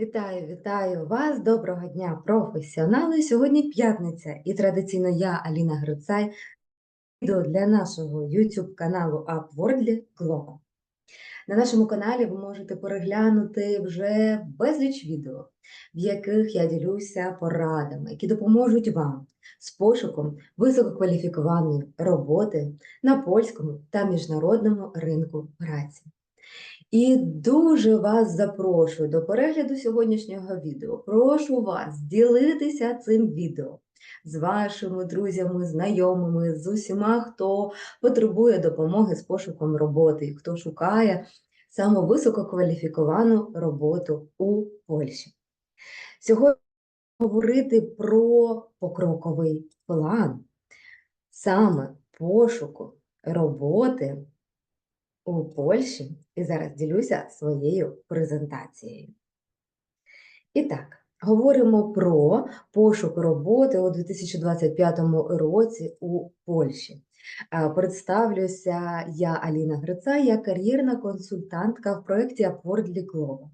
Вітаю, вітаю вас! Доброго дня, професіонали! Сьогодні п'ятниця, і традиційно я, Аліна Грицай, відео для нашого YouTube каналу Upwardly Global. На нашому каналі ви можете переглянути вже безліч відео, в яких я ділюся порадами, які допоможуть вам з пошуком висококваліфікованої роботи на польському та міжнародному ринку праці. І дуже вас запрошую до перегляду сьогоднішнього відео. Прошу вас ділитися цим відео з вашими друзями, знайомими, з усіма, хто потребує допомоги з пошуком роботи, і хто шукає саме висококваліфіковану роботу у Польщі. Сьогодні говорити про покроковий план саме пошуку роботи у Польщі і зараз ділюся своєю презентацією. І так, говоримо про пошук роботи у 2025 році у Польщі. Е, Представлюся я Аліна Грица, я кар'єрна консультантка в проєкті Upwardly Global.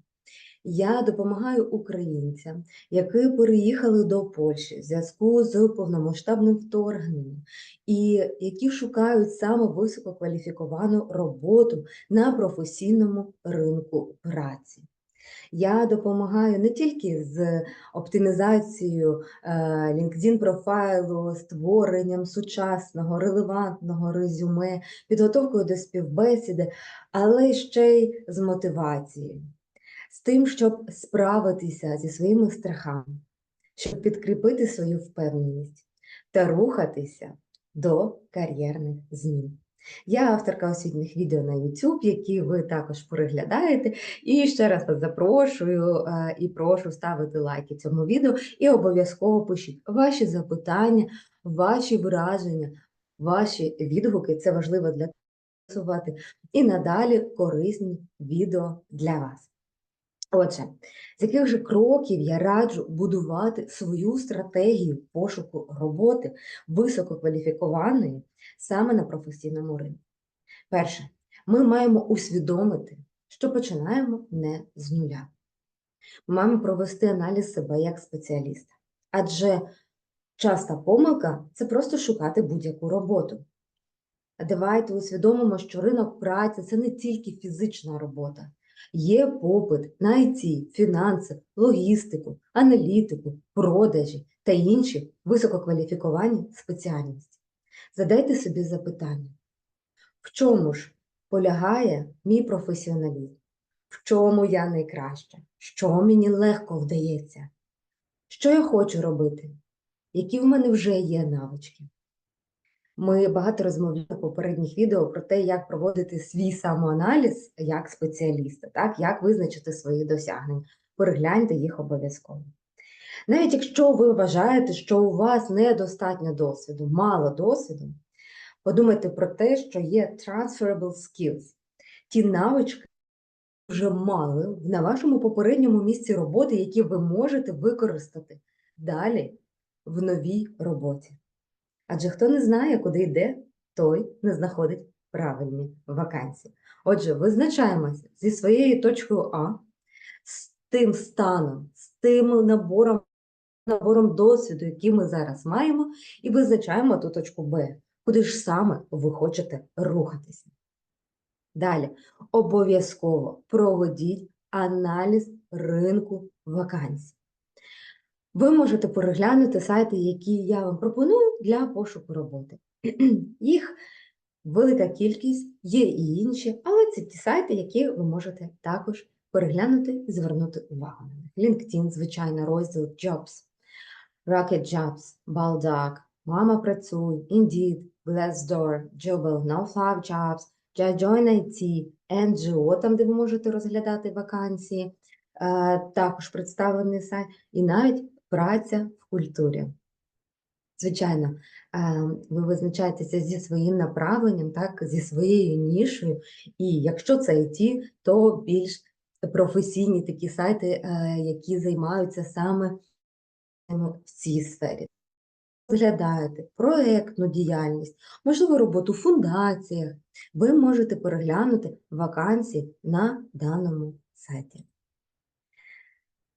Я допомагаю українцям, які переїхали до Польщі в зв'язку з повномасштабним вторгненням, і які шукають саме висококваліфіковану роботу на професійному ринку праці. Я допомагаю не тільки з оптимізацією е, LinkedIn профайлу, створенням сучасного, релевантного резюме, підготовкою до співбесіди, але ще й з мотивацією з тим, щоб справитися зі своїми страхами, щоб підкріпити свою впевненість та рухатися до кар'єрних змін. Я авторка освітніх відео на YouTube, які ви також переглядаєте. І ще раз вас запрошую е, і прошу ставити лайки цьому відео і обов'язково пишіть ваші запитання, ваші враження, ваші відгуки. Це важливо для працювати і надалі корисні відео для вас. Отже, з яких же кроків я раджу будувати свою стратегію пошуку роботи висококваліфікованої саме на професійному ринку? Перше, ми маємо усвідомити, що починаємо не з нуля. Ми маємо провести аналіз себе як спеціаліста, адже часта помилка це просто шукати будь-яку роботу. Давайте усвідомимо, що ринок праці це не тільки фізична робота. Є попит на IT, фінанси, логістику, аналітику, продажі та інші висококваліфіковані спеціальності. Задайте собі запитання, в чому ж полягає мій професіоналізм? В чому я найкраща? Що мені легко вдається? Що я хочу робити? Які в мене вже є навички? Ми багато розмовляли в попередніх відео про те, як проводити свій самоаналіз як спеціаліста, так, як визначити свої досягнення. Перегляньте їх обов'язково. Навіть якщо ви вважаєте, що у вас недостатньо досвіду, мало досвіду, подумайте про те, що є transferable skills, ті навички, вже мали на вашому попередньому місці роботи, які ви можете використати далі в новій роботі. Адже хто не знає, куди йде, той не знаходить правильні вакансії. Отже, визначаємося зі своєю точкою А, з тим станом, з тим набором, набором досвіду, який ми зараз маємо, і визначаємо ту точку Б, куди ж саме ви хочете рухатися. Далі, обов'язково проведіть аналіз ринку вакансій. Ви можете переглянути сайти, які я вам пропоную для пошуку роботи. Їх велика кількість, є і інші, але це ті сайти, які ви можете також переглянути і звернути увагу на них. LinkedIn, звичайно, розділ Jobs, Rocket Jobs, Baldock, Мама працюй, Indeed, Glassdoor, Jobel, No Five Jobs, Join IT, NGO, там, де ви можете розглядати вакансії, е, також представлений сайт, і навіть праця в культурі. Звичайно, е, ви визначаєтеся зі своїм направленням, так, зі своєю нішою, і якщо це IT, то більш професійні такі сайти, е, які займаються саме в цій сфері. Розглядаєте проєктну діяльність, можливо, роботу в фундаціях, ви можете переглянути вакансії на даному сайті.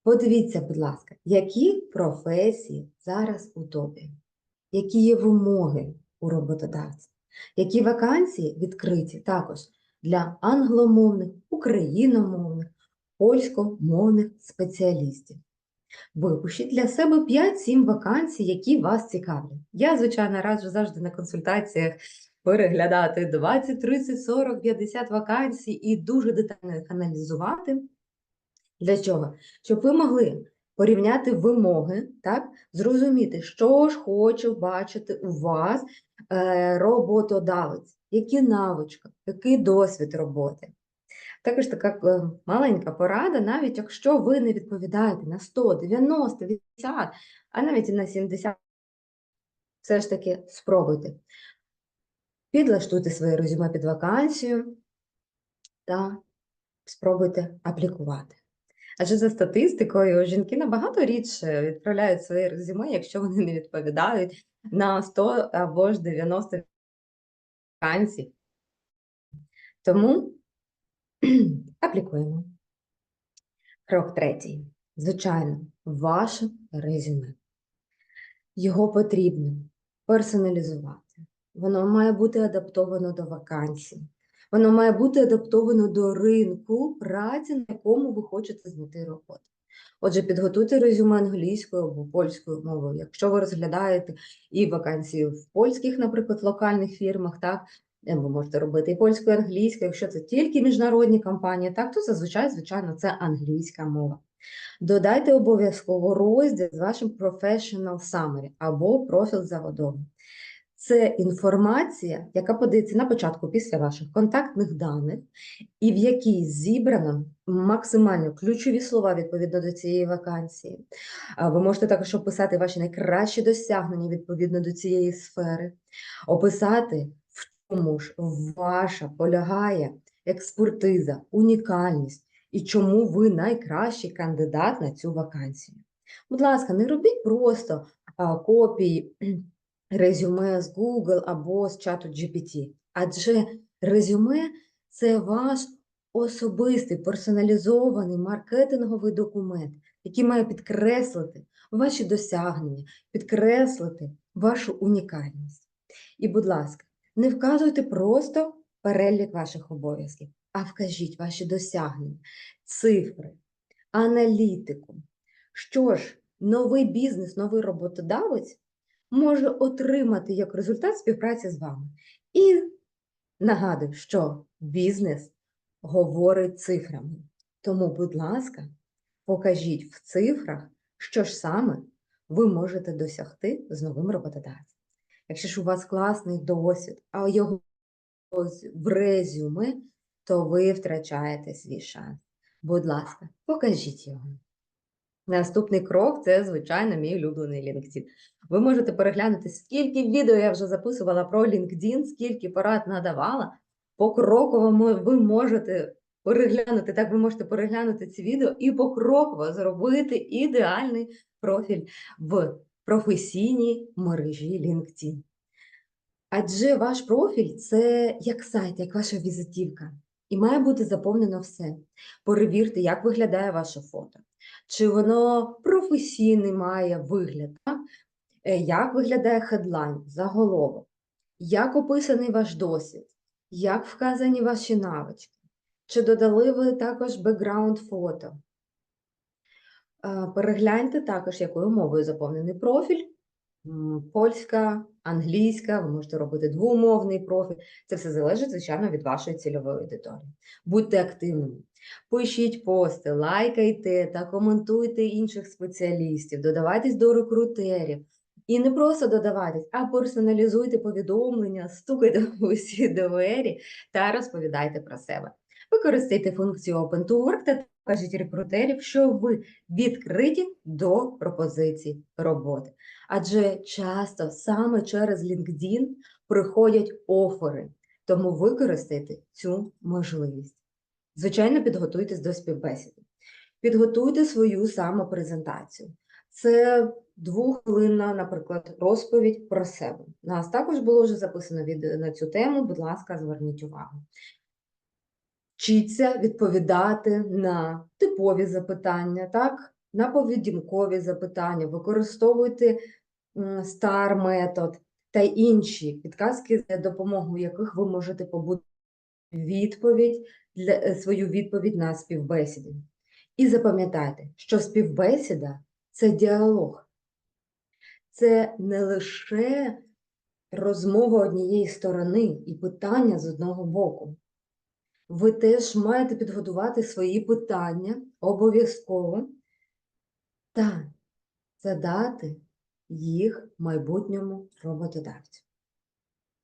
Подивіться, будь ласка, які професії зараз у топі, які є вимоги у роботодавця, які вакансії відкриті також для англомовних, україномовних, польськомовних спеціалістів. Випишіть для себе 5-7 вакансій, які вас цікавлять. Я, звичайно, раджу завжди на консультаціях переглядати 20, 30, 40, 50 вакансій і дуже детально їх аналізувати. Для чого? Щоб ви могли порівняти вимоги, так? зрозуміти, що ж хоче бачити у вас е, роботодавець, які навички, який досвід роботи. Також така е, маленька порада, навіть якщо ви не відповідаєте на 100, 90, 80, а навіть і на 70, все ж таки спробуйте. Підлаштуйте своє резюме під вакансію та спробуйте аплікувати. Адже за статистикою жінки набагато рідше відправляють своє резюме, якщо вони не відповідають на 100 або ж 90 вакансій. Тому аплікуємо. Крок третій. Звичайно, ваше резюме. Його потрібно персоналізувати. Воно має бути адаптовано до вакансій. Воно має бути адаптовано до ринку праці, на якому ви хочете знайти роботу. Отже, підготуйте резюме англійською або польською мовою. Якщо ви розглядаєте і вакансії в польських, наприклад, локальних фірмах, так, е, ви можете робити і польською, і англійською. Якщо це тільки міжнародні компанії, так, то зазвичай, звичайно, це англійська мова. Додайте обов'язково розділ з вашим professional summary або профіль заводовий. Це інформація, яка подається на початку після ваших контактних даних, і в якій зібрано максимально ключові слова відповідно до цієї вакансії. Ви можете також описати ваші найкращі досягнення відповідно до цієї сфери, описати, в чому ж ваша полягає експертиза, унікальність і чому ви найкращий кандидат на цю вакансію. Будь ласка, не робіть просто а, копії резюме з Google або з чату GPT. Адже резюме це ваш особистий персоналізований маркетинговий документ, який має підкреслити ваші досягнення, підкреслити вашу унікальність. І, будь ласка, не вказуйте просто перелік ваших обов'язків, а вкажіть ваші досягнення, цифри, аналітику. Що ж, новий бізнес, новий роботодавець може отримати як результат співпраці з вами. І нагадую, що бізнес говорить цифрами. Тому, будь ласка, покажіть в цифрах, що ж саме ви можете досягти з новим роботодавцем. Якщо ж у вас класний досвід, а його в резюме, то ви втрачаєте свій шанс. Будь ласка, покажіть його. Наступний крок це, звичайно, мій улюблений LinkedIn. Ви можете переглянути, скільки відео я вже записувала про LinkedIn, скільки порад надавала. Покроково ви можете переглянути, так ви можете переглянути ці відео і покроково зробити ідеальний профіль в професійній мережі LinkedIn. Адже ваш профіль це як сайт, як ваша візитівка. І має бути заповнено все. Перевірте, як виглядає ваше фото, чи воно професійний має вигляд? Е, як виглядає хедлайн, заголовок, як описаний ваш досвід, як вказані ваші навички, чи додали ви також бекграунд фото. Е, перегляньте також, якою мовою заповнений профіль. Польська, англійська, ви можете робити двомовний профіль. Це все залежить, звичайно, від вашої цільової аудиторії. Будьте активними. Пишіть пости, лайкайте та коментуйте інших спеціалістів, додавайтесь до рекрутерів. І не просто додавайтесь, а персоналізуйте повідомлення, стукайте в усі двері та розповідайте про себе. Використайте функцію Open to Work та кажіть рекрутерів, що ви відкриті до пропозицій роботи. Адже часто саме через LinkedIn приходять офери, тому використайте цю можливість. Звичайно, підготуйтесь до співбесіди. Підготуйте свою самопрезентацію. Це двоххвилинна, наприклад, розповідь про себе. Нас також було вже записано відео на цю тему, будь ласка, зверніть увагу. Вчіться відповідати на типові запитання, так? на поведінкові запитання, використовуйте STAR метод та інші підказки, за допомогою яких ви можете побудувати відповідь для е, свою відповідь на співбесіді. І запам'ятайте, що співбесіда це діалог. Це не лише розмова однієї сторони і питання з одного боку. Ви теж маєте підготувати свої питання обов'язково та задати їх майбутньому роботодавцю.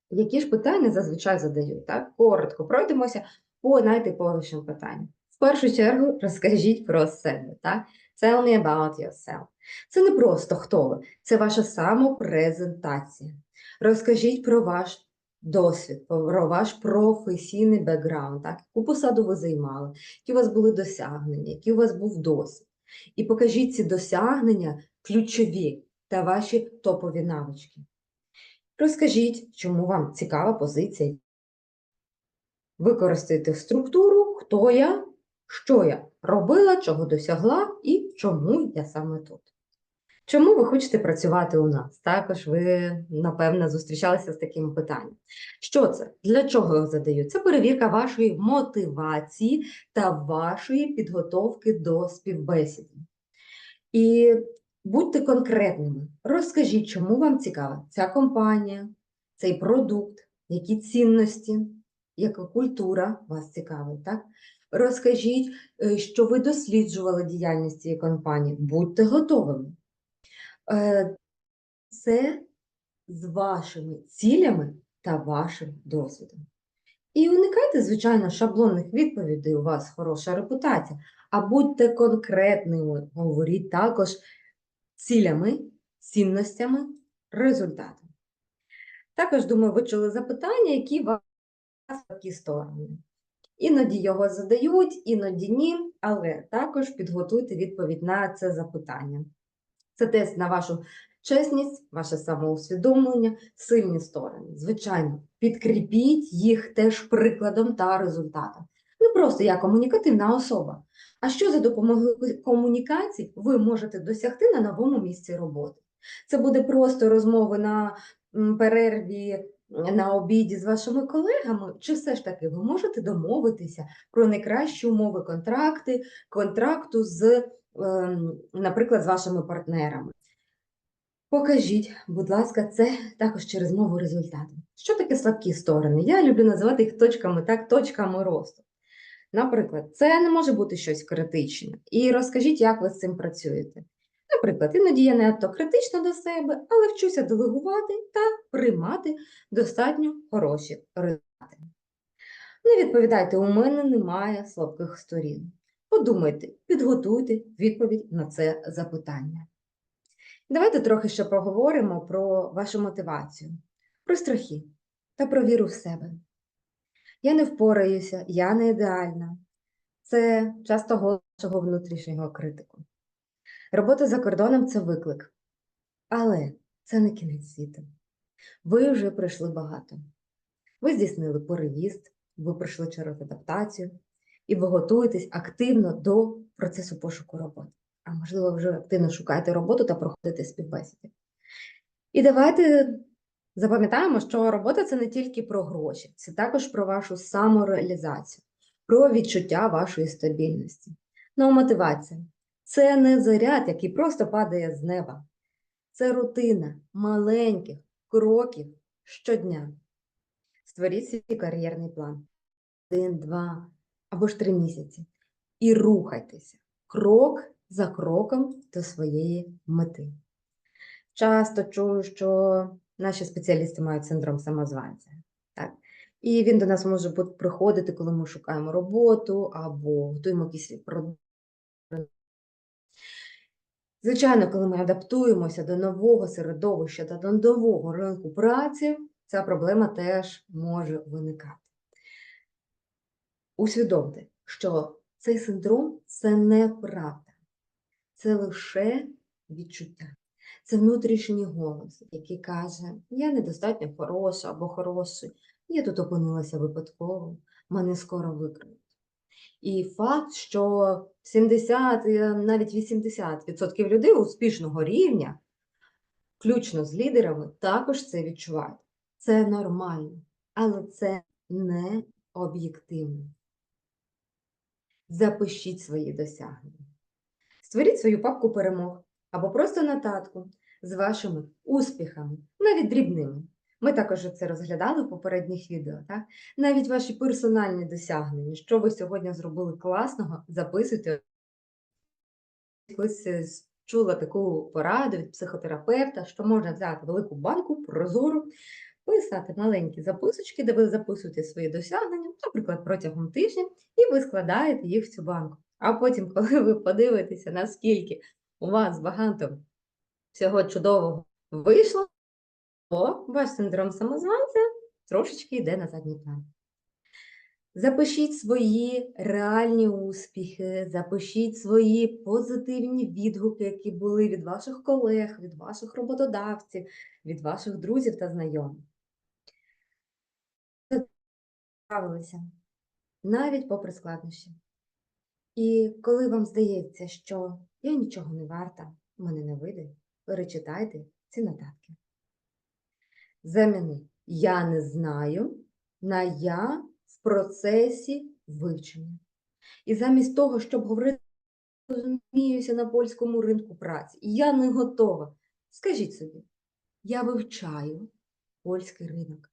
Які ж питання зазвичай задають? Так? Коротко пройдемося по найтиповішим питанням. В першу чергу розкажіть про себе. Так? Tell me about yourself. Це не просто хто ви, це ваша самопрезентація. Розкажіть про ваш досвід, про ваш професійний бекграунд, так? яку посаду ви займали, які у вас були досягнення, який у вас був досвід. І покажіть ці досягнення ключові та ваші топові навички. Розкажіть, чому вам цікава позиція. Використайте структуру, хто я, що я робила, чого досягла і чому я саме тут. Чому ви хочете працювати у нас? Також ви, напевно, зустрічалися з таким питанням. Що це? Для чого його задають? Це перевірка вашої мотивації та вашої підготовки до співбесіди. І будьте конкретними. Розкажіть, чому вам цікава ця компанія, цей продукт, які цінності, яка культура вас цікавить. Так? Розкажіть, е, що ви досліджували діяльність цієї компанії. Будьте готовими. Е, Це з вашими цілями та вашим досвідом. І уникайте, звичайно, шаблонних відповідей, у вас хороша репутація, а будьте конкретними, говоріть також цілями, цінностями, результатами. Також, думаю, ви чули запитання, які вас такі сторони. Іноді його задають, іноді ні, але також підготуйте відповідь на це запитання. Це тест на вашу чесність, ваше самоусвідомлення, сильні сторони. Звичайно, підкріпіть їх теж прикладом та результатом. Не просто я комунікативна особа, а що за допомогою комунікацій ви можете досягти на новому місці роботи. Це буде просто розмови на перерві на обіді з вашими колегами, чи все ж таки ви можете домовитися про найкращі умови контракти, контракту з, наприклад, з вашими партнерами. Покажіть, будь ласка, це також через мову результату. Що таке слабкі сторони? Я люблю називати їх точками, так, точками росту. Наприклад, це не може бути щось критичне. І розкажіть, як ви з цим працюєте. Наприклад, іноді я не надто критична до себе, але вчуся делегувати та приймати достатньо хороші результати. Не відповідайте, у мене немає слабких сторін. Подумайте, підготуйте відповідь на це запитання. Давайте трохи ще поговоримо про вашу мотивацію, про страхи та про віру в себе. Я не впораюся, я не ідеальна. Це часто вашого внутрішнього критику. Робота за кордоном це виклик, але це не кінець світу. Ви вже пройшли багато. Ви здійснили переїзд, ви пройшли через адаптацію, і ви готуєтесь активно до процесу пошуку роботи. А можливо, вже активно шукаєте роботу та проходите співбесіди. І давайте запам'ятаємо, що робота це не тільки про гроші, це також про вашу самореалізацію, про відчуття вашої стабільності. Ну, мотивація це не заряд, який просто падає з неба. Це рутина маленьких кроків щодня. Створіть свій кар'єрний план. Один, два або ж три місяці. І рухайтеся крок за кроком до своєї мети. Часто чую, що наші спеціалісти мають синдром самозванця. Так? І він до нас може приходити, коли ми шукаємо роботу або готуємо якісь продукти. Звичайно, коли ми адаптуємося до нового середовища та до нового ринку праці, ця проблема теж може виникати. Усвідомте, що цей синдром це неправда, це лише відчуття. Це внутрішній голос, який каже: Я недостатньо хороша або хороший, я тут опинилася випадково, мене скоро викриють. І факт, що 70, е, навіть 80% людей успішного рівня, включно з лідерами, також це відчувають. Це нормально, але це не об'єктивно. Запишіть свої досягнення. Створіть свою папку перемог або просто нотатку з вашими успіхами, навіть дрібними. Ми також це розглядали в попередніх відео. Так? Навіть ваші персональні досягнення, що ви сьогодні зробили класного, записуйте. Колись е, чула таку пораду від психотерапевта, що можна взяти велику банку, прозору, писати маленькі записочки, де ви записуєте свої досягнення, наприклад, протягом тижня, і ви складаєте їх в цю банку. А потім, коли ви подивитеся, наскільки у вас багато всього чудового вийшло, то ваш синдром самозванця трошечки йде на задній план. Запишіть свої реальні успіхи, запишіть свої позитивні відгуки, які були від ваших колег, від ваших роботодавців, від ваших друзів та знайомих. Справилися навіть попри складнощі. І коли вам здається, що я нічого не варта, мене не вийде, перечитайте ці нотатки. Заміни я не знаю на я в процесі вивчення. І замість того, щоб говорити, розуміюся на польському ринку праці, я не готова. Скажіть собі, я вивчаю польський ринок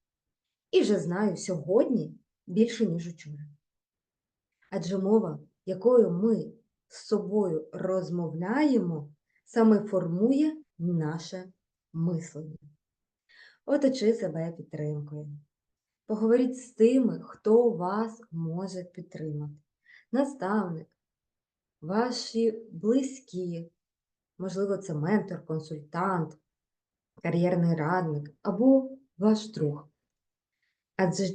і вже знаю сьогодні більше, ніж учора. Адже мова, якою ми з собою розмовляємо, саме формує наше мислення. Оточи себе підтримкою. Поговоріть з тими, хто вас може підтримати. Наставник, ваші близькі, можливо, це ментор, консультант, кар'єрний радник або ваш друг. Адже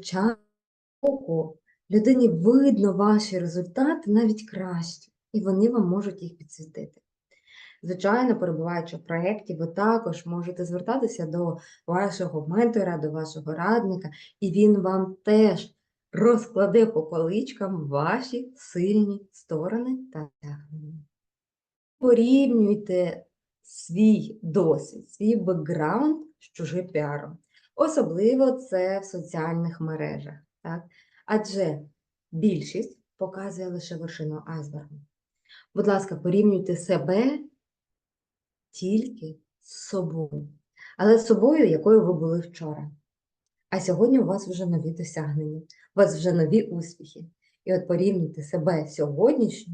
часто людині видно ваші результати навіть краще, і вони вам можуть їх підсвітити. Звичайно, перебуваючи в проєкті, ви також можете звертатися до вашого ментора, до вашого радника, і він вам теж розкладе по поличкам ваші сильні сторони та досягнення. Порівнюйте свій досвід, свій бекграунд з чужим піаром. Особливо це в соціальних мережах. Так? Адже більшість показує лише вершину айсбергу. Будь ласка, порівнюйте себе тільки з собою, але з собою, якою ви були вчора. А сьогодні у вас вже нові досягнення, у вас вже нові успіхи. І от порівнюйте себе сьогоднішньо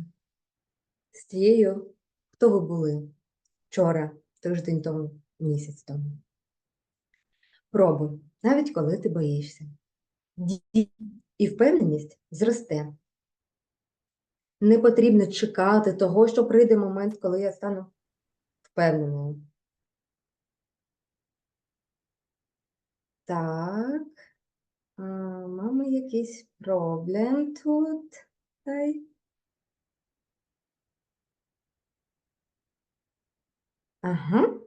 з тією, хто ви були вчора, тиждень тому, місяць тому. Пробуй, навіть коли ти боїшся. І впевненість зросте. Не потрібно чекати того, що прийде момент, коли я стану впевненою. Так. А, Мами якийсь проблем тут. Ага.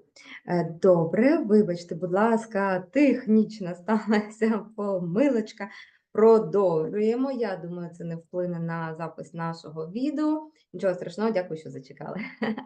Е, Добре, вибачте, будь ласка, технічно сталася помилочка. Продовжуємо. Я думаю, це не вплине на запис нашого відео. Нічого страшного, дякую, що зачекали.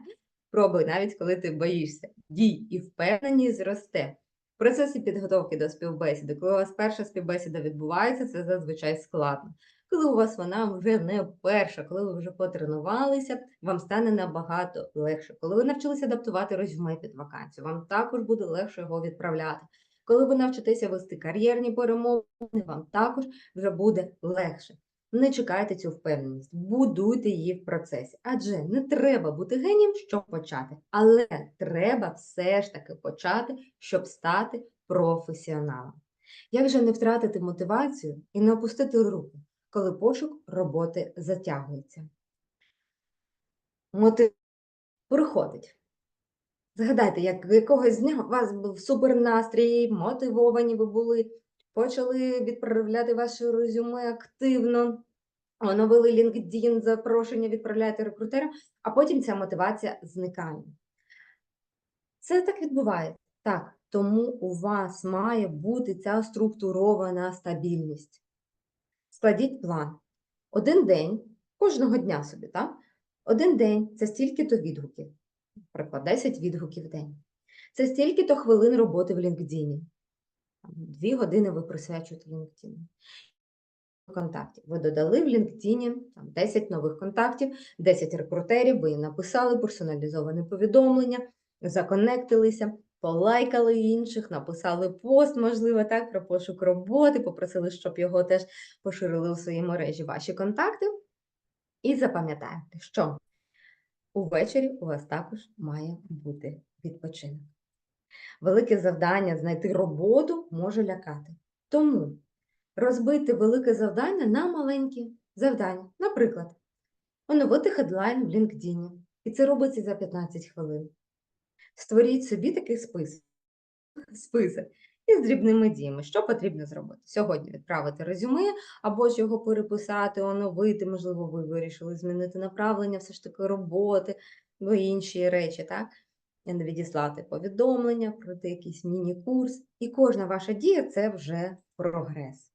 Пробуй, навіть коли ти боїшся. Дій і впевненість зросте. В процесі підготовки до співбесіди, коли у вас перша співбесіда відбувається, це зазвичай складно. Коли у вас вона вже не перша, коли ви вже потренувалися, вам стане набагато легше. Коли ви навчилися адаптувати резюме під вакансію, вам також буде легше його відправляти. Коли ви навчитеся вести кар'єрні перемовини, вам також вже буде легше. Не чекайте цю впевненість, будуйте її в процесі. Адже не треба бути генієм, щоб почати, але треба все ж таки почати, щоб стати професіоналом. Як же не втратити мотивацію і не опустити руки, коли пошук роботи затягується? Мотив приходить. Згадайте, як якогось дня у вас був супернастрій, мотивовані ви були, почали відправляти ваше резюме активно, оновили LinkedIn, запрошення відправляти рекрутерам, а потім ця мотивація зникає. Це так відбувається. Так, тому у вас має бути ця структурована стабільність. Складіть план. Один день Кожного дня собі, так? Один день це стільки-то відгуків, наприклад, 10 відгуків в день. Це стільки-то хвилин роботи в LinkedIn. Там, Дві години ви присвячуєте LinkedIn. Контактів. Ви додали в LinkedIn там, 10 нових контактів, 10 рекрутерів, ви написали персоналізоване повідомлення, законектилися, полайкали інших, написали пост, можливо, так, про пошук роботи, попросили, щоб його теж поширили у своїй мережі ваші контакти. І запам'ятайте, що увечері у вас також має бути відпочинок. Велике завдання знайти роботу може лякати. Тому розбити велике завдання на маленькі завдання. Наприклад, оновити хедлайн в LinkedIn. І це робиться за 15 хвилин. Створіть собі такий список, список із дрібними діями. Що потрібно зробити? Сьогодні відправити резюме, або ж його переписати, оновити, можливо, ви вирішили змінити направлення все ж таки роботи, або інші речі, так? Відіслати повідомлення, пройти якийсь міні-курс. І кожна ваша дія це вже прогрес.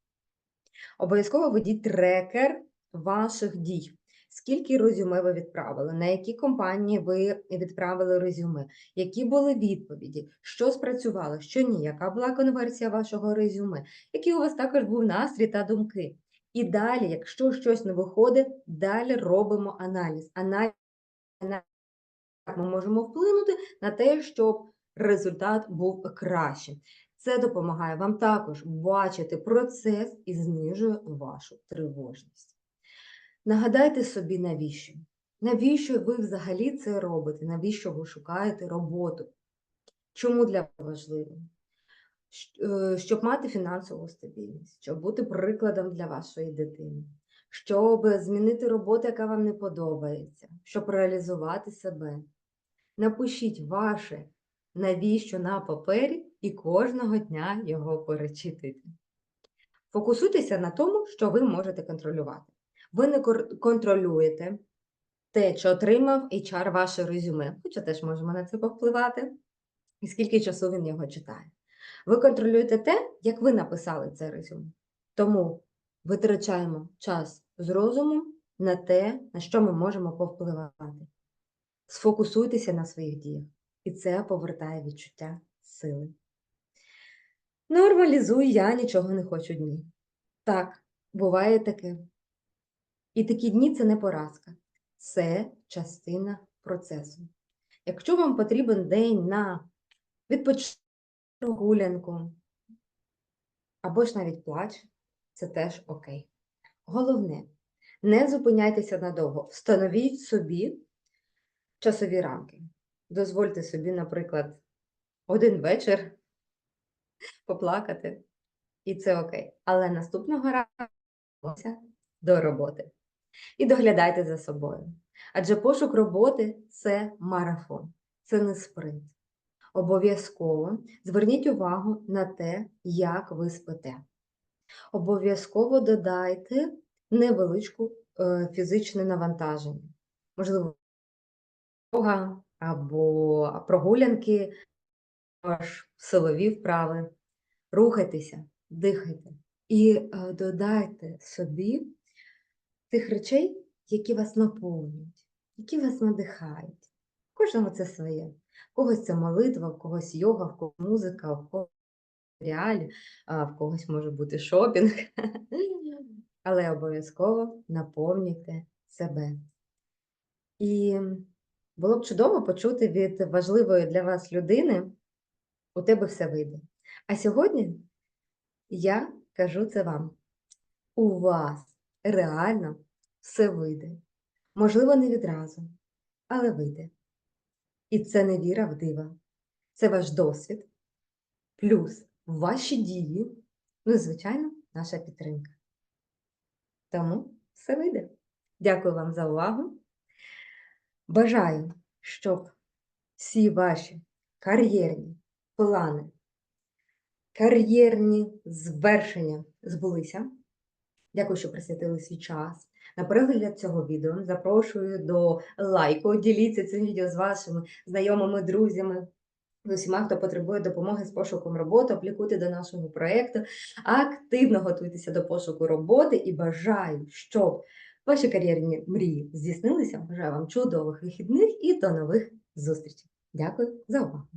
Обов'язково ведіть трекер ваших дій. Скільки резюме ви відправили, на які компанії ви відправили резюме, які були відповіді, що спрацювало, що ні, яка була конверсія вашого резюме, який у вас також був настрій та думки. І далі, якщо щось не виходить, далі робимо аналіз. Аналіз ми можемо вплинути на те, щоб результат був кращим. Це допомагає вам також бачити процес і знижує вашу тривожність. Нагадайте собі, навіщо? Навіщо ви взагалі це робите? Навіщо ви шукаєте роботу? Чому для вас важливо? Е, Щоб мати фінансову стабільність, щоб бути прикладом для вашої дитини, щоб змінити роботу, яка вам не подобається, щоб реалізувати себе. Напишіть ваше навіщо на папері і кожного дня його перечитайте. Фокусуйтеся на тому, що ви можете контролювати. Ви не контролюєте те, що отримав HR ваше резюме, хоча теж можемо на це повпливати, і скільки часу він його читає. Ви контролюєте те, як ви написали це резюме. Тому витрачаємо час з розумом на те, на що ми можемо повпливати. Сфокусуйтеся на своїх діях, і це повертає відчуття сили. Нормалізуй я нічого не хочу дні. Так, буває таке. І такі дні це не поразка, це частина процесу. Якщо вам потрібен день на відпочинок, прогулянку або ж навіть плач, це теж окей. Головне, не зупиняйтеся надовго, встановіть собі часові рамки. Дозвольте собі, наприклад, один вечір поплакати, і це окей. Але наступного разу до роботи. І доглядайте за собою. Адже пошук роботи це марафон, це не спринт. Обов'язково зверніть увагу на те, як ви спите. Обов'язково додайте невеличку е, фізичне навантаження. Можливо, або прогулянки, силові вправи. Рухайтеся, дихайте і е, додайте собі тих речей, які вас наповнюють, які вас надихають. Кожного це своє. В когось це молитва, в когось йога, в когось музика, в когось реалі, а в когось може бути шопінг. Але обов'язково наповнюйте себе. І було б чудово почути від важливої для вас людини, у тебе все вийде. А сьогодні я кажу це вам. У вас реально все вийде. Можливо, не відразу, але вийде. І це не віра в дива. Це ваш досвід, плюс ваші дії, ну і, звичайно, наша підтримка. Тому все вийде. Дякую вам за увагу. Бажаю, щоб всі ваші кар'єрні плани, кар'єрні звершення збулися. Дякую, що присвятили свій час. На перегляд цього відео запрошую до лайку. Діліться цим відео з вашими знайомими, друзями, з усіма, хто потребує допомоги з пошуком роботи, аплікуйте до нашого проєкту, активно готуйтеся до пошуку роботи і бажаю, щоб ваші кар'єрні мрії здійснилися. Бажаю вам чудових вихідних і до нових зустрічей. Дякую за увагу.